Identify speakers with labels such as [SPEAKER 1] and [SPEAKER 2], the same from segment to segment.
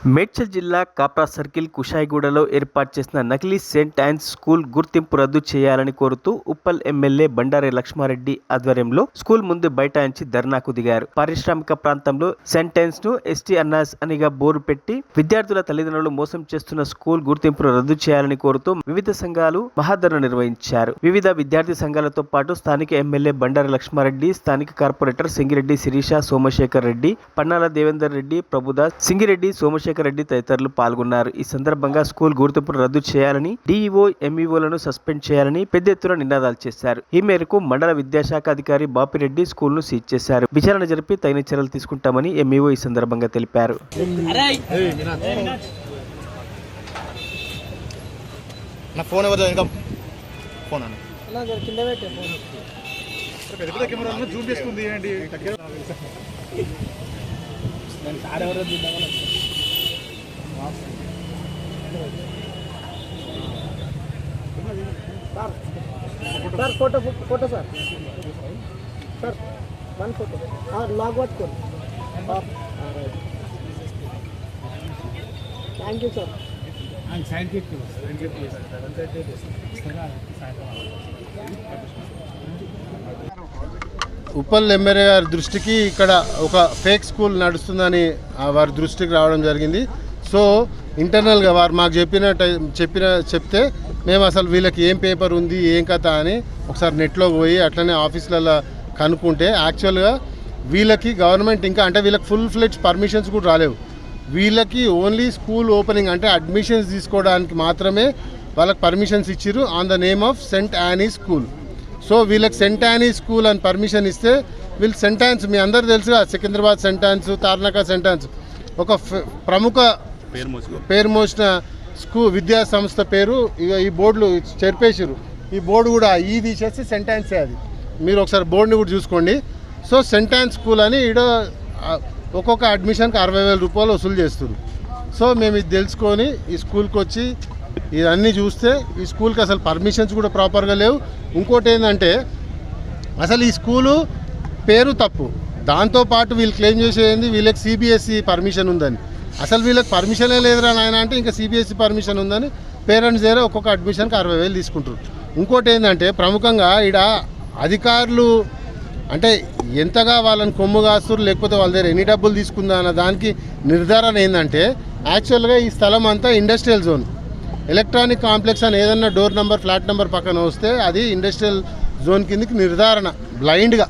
[SPEAKER 1] మేడ్చల్ జిల్లా కాప్రా సర్కిల్ కుషాయిగూడలో ఏర్పాటు చేసిన నకిలీ సెయింట్ ఆన్స్ స్కూల్ గుర్తింపు రద్దు చేయాలని కోరుతూ ఉప్పల్ ఎమ్మెల్యే బండారి లక్ష్మారెడ్డి ఆధ్వర్యంలో స్కూల్ ముందు బైఠాయించి ధర్నాకు దిగారు. పారిశ్రామిక ప్రాంతంలో సెంటెన్స్ను ఎస్టీ అన్నాస్ అనిగా బోరు పెట్టి విద్యార్థుల తల్లిదండ్రులు మోసం చేస్తున్న స్కూల్ గుర్తింపును రద్దు చేయాలని కోరుతూ వివిధ సంఘాలు మహాధరణ నిర్వహించారు. వివిధ విద్యార్థి సంఘాలతో పాటు స్థానిక ఎమ్మెల్యే బండారి లక్ష్మారెడ్డి స్థానిక కార్పొరేటర్ సింగిరెడ్డి శిరీష సోమశేఖర్ రెడ్డి పన్నాల దేవేందర్ రెడ్డి ప్రభుదాస్ సింగిరెడ్డి సోమశేఖర్ రెడ్డి తదితరులు పాల్గొన్నారు. ఈ సందర్భంగా స్కూల్ గుర్తింపును రద్దు చేయాలని డీఈఓ ఎంఈఓలను సస్పెండ్ చేయాలని పెద్ద ఎత్తున నినాదాలు చేశారు. ఈ మేరకు మండల విద్యాశాఖ అధికారి బాపిరెడ్డి స్కూల్ను సీజ్ చేశారు. విచారణ జరిపి తగిన చర్యలు తీసుకుంటామని ఎంఈఓ ఈ సందర్భంగా తెలిపారు.
[SPEAKER 2] నా ఫోన్ ఎవరు ఇంకా ఫోన్ అన్న.
[SPEAKER 3] అలా జర కింద పెట్టే ఫోన్
[SPEAKER 2] పెద్ద పెద్ద కెమెరా జూమ్ చేసుకుంది ఏంటి?
[SPEAKER 3] దాని సార్ ఎవరో చూద్దామని sir photo photo sir. Sir one photo. Log పట్టుకోండి thank you sir.
[SPEAKER 4] Uppal MLA గారి దృష్టికి ఇక్కడ ఒక ఫేక్ స్కూల్ నడుస్తుందని వారి దృష్టికి రావడం జరిగింది. సో ఇంటర్నల్గా వారు మాకు చెప్పిన చెప్పిన చెప్తే మేము అసలు వీళ్ళకి ఏం పేపర్ ఉంది ఏం కథ అని ఒకసారి నెట్లో పోయి అట్లనే ఆఫీసులలో కనుక్కుంటే యాక్చువల్గా వీళ్ళకి గవర్నమెంట్ ఇంకా అంటే వీళ్ళకి ఫుల్ ఫ్లెడ్జ్ పర్మిషన్స్ కూడా రాలేవు. వీళ్ళకి ఓన్లీ స్కూల్ ఓపెనింగ్ అంటే అడ్మిషన్స్ తీసుకోవడానికి మాత్రమే వాళ్ళకి పర్మిషన్స్ ఇచ్చిర్రు on the name of Saint Annie school. So వీళ్ళకి సెంట్ యానీ స్కూల్ అని పర్మిషన్ ఇస్తే వీళ్ళు సెంటాన్స్ మీ అందరు తెలుసుగా సికింద్రాబాద్ సెంటాన్స్ తార్నాక సెంటాన్స్ ఒక ఫ- ప్రముఖ పేరు మోసిన స్కూ విద్యా సంస్థ పేరు ఇక ఈ బోర్డులు చెరిపేసారు ఈ బోర్డు కూడా ఈ తీసేసి సెంటాన్సే అది. మీరు ఒకసారి బోర్డుని కూడా చూసుకోండి. సో సెంటాన్స్ స్కూల్ అని ఈడ ఒక్కొక్క అడ్మిషన్కి అరవై వేల రూపాయలు వసూలు చేస్తారు సో మేము ఇది తెలుసుకొని ఈ స్కూల్కి వచ్చి ఇవన్నీ చూస్తే ఈ స్కూల్కి అసలు పర్మిషన్స్ కూడా ప్రాపర్గా లేవు. ఇంకోటి ఏంటంటే అసలు ఈ స్కూలు పేరు తప్పు. దాంతోపాటు వీళ్ళు క్లెయిమ్ చేసేది వీళ్ళకి సిబిఎస్ఈ పర్మిషన్ ఉందని. అసలు వీళ్ళకి పర్మిషనే లేదురా నాయన అంటే ఇంకా సిబిఎస్ఈ పర్మిషన్ ఉందని పేరెంట్స్ దగ్గర ఒక్కొక్క అడ్మిషన్కి అరవై వేలు తీసుకుంటారు ఇంకోటి ఏంటంటే ప్రముఖంగా ఈడ అధికారులు అంటే ఎంతగా వాళ్ళని కొమ్ము కాస్తారు లేకపోతే వాళ్ళ దగ్గర ఎన్ని డబ్బులు తీసుకుందా అన్న దానికి నిర్ధారణ ఏంటంటే యాక్చువల్గా ఈ స్థలం అంతా ఇండస్ట్రియల్ జోన్ ఎలక్ట్రానిక్ కాంప్లెక్స్ అని ఏదన్నా డోర్ నెంబర్ ఫ్లాట్ నెంబర్ పక్కన వస్తే అది ఇండస్ట్రియల్ జోన్ కిందకి నిర్ధారణ బ్లైండ్గా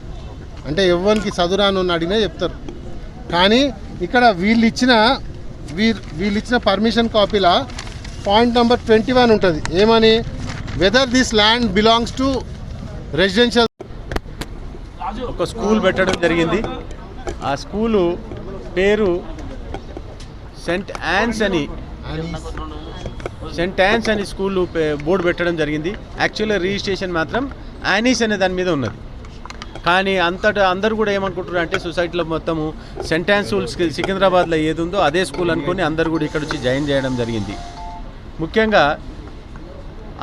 [SPEAKER 4] అంటే ఎవరికి చదురాను అడిగినా చెప్తారు. కానీ ఇక్కడ వీళ్ళు ఇచ్చిన వీళ్ళు వీళ్ళు ఇచ్చిన పర్మిషన్ కాపీలా పాయింట్ నెంబర్ ట్వంటీ వన్ ఉంటుంది. ఏమని? Whether this land belongs to residential
[SPEAKER 5] ఒక స్కూల్ పెట్టడం జరిగింది. ఆ స్కూలు పేరు సెంట్ యాన్స్ అని సెంట్ యాన్స్ అని స్కూల్ బోర్డు పెట్టడం జరిగింది. యాక్చువల్గా రిజిస్ట్రేషన్ మాత్రం యానీస్ అనే దాని మీద ఉన్నది. కానీ అంతటా అందరు కూడా ఏమనుకుంటున్నారు అంటే సొసైటీలో మొత్తము సెంట్ యాన్స్ స్కూల్స్ సికింద్రాబాద్లో ఏది ఉందో అదే స్కూల్ అనుకొని అందరు కూడా ఇక్కడ వచ్చి జాయిన్ చేయడం జరిగింది. ముఖ్యంగా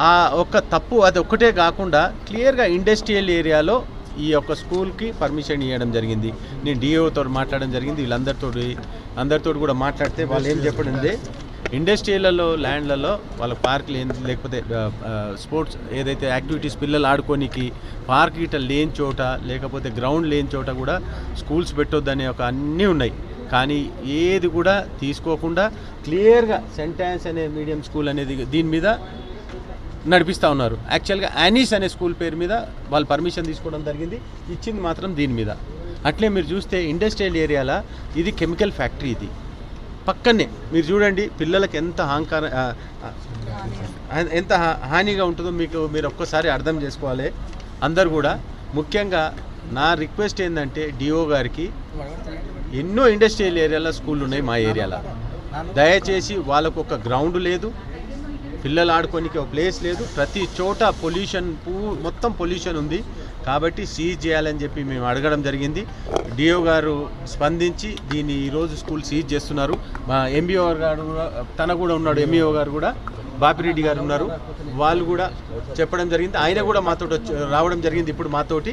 [SPEAKER 5] ఆ ఒక్క తప్పు అది ఒక్కటే కాకుండా క్లియర్గా ఇండస్ట్రియల్ ఏరియాలో ఈ యొక్క స్కూల్కి పర్మిషన్ ఇవ్వడం జరిగింది. నేను డిఓతో మాట్లాడడం జరిగింది. వీళ్ళందరితో అందరితో కూడా మాట్లాడితే వాళ్ళు ఏం చెప్పడం ఇండస్ట్రీలలో ల్యాండ్లలో వాళ్ళ పార్క్ లేని లేకపోతే స్పోర్ట్స్ ఏదైతే యాక్టివిటీస్ పిల్లలు ఆడుకోనికి పార్క్ గిట్ట లేని చోట లేకపోతే గ్రౌండ్ లేని చోట కూడా స్కూల్స్ పెట్టొద్దనే ఒక అన్నీ ఉన్నాయి. కానీ ఏది కూడా తీసుకోకుండా క్లియర్గా సెంటాన్స్ అనే మీడియం స్కూల్ అనేది దీని మీద నడిపిస్తూ ఉన్నారు. యాక్చువల్గా యానీస్ అనే స్కూల్ పేరు మీద వాళ్ళు పర్మిషన్ తీసుకోవడం జరిగింది. ఇచ్చింది మాత్రం దీని మీద. అట్లే మీరు చూస్తే ఇండస్ట్రియల్ ఏరియాలో ఇది కెమికల్ ఫ్యాక్టరీ ఇది. పక్కనే మీరు చూడండి పిల్లలకి ఎంత అహంకార ఎంత హా- హానిగా ఉంటుందో మీకు మీరు ఒక్కసారి అర్థం చేసుకోవాలి. అందరు కూడా ముఖ్యంగా నా రిక్వెస్ట్ ఏంటంటే డిఓ గారికి ఎన్నో ఇండస్ట్రియల్ ఏరియాలో స్కూళ్ళు ఉన్నాయి మా ఏరియాలో. దయచేసి వాళ్ళకు ఒక గ్రౌండ్ లేదు పిల్లలు ఆడుకోనికి ఒక ప్లేస్ లేదు. ప్రతి చోట పొల్యూషన్ పూ మొత్తం పొల్యూషన్ ఉంది. కాబట్టి సీజ్ చేయాలని చెప్పి మేము అడగడం జరిగింది. డిఓ గారు స్పందించి దీన్ని ఈరోజు స్కూల్ సీజ్ చేస్తున్నారు. మా ఎంబీఓ గారు కూడా తన కూడా ఉన్నాడు ఎంబీఓ గారు కూడా బాపిరెడ్డి గారు ఉన్నారు. వాళ్ళు కూడా చెప్పడం జరిగింది. ఆయన కూడా మాతో రావడం జరిగింది ఇప్పుడు మాతోటి.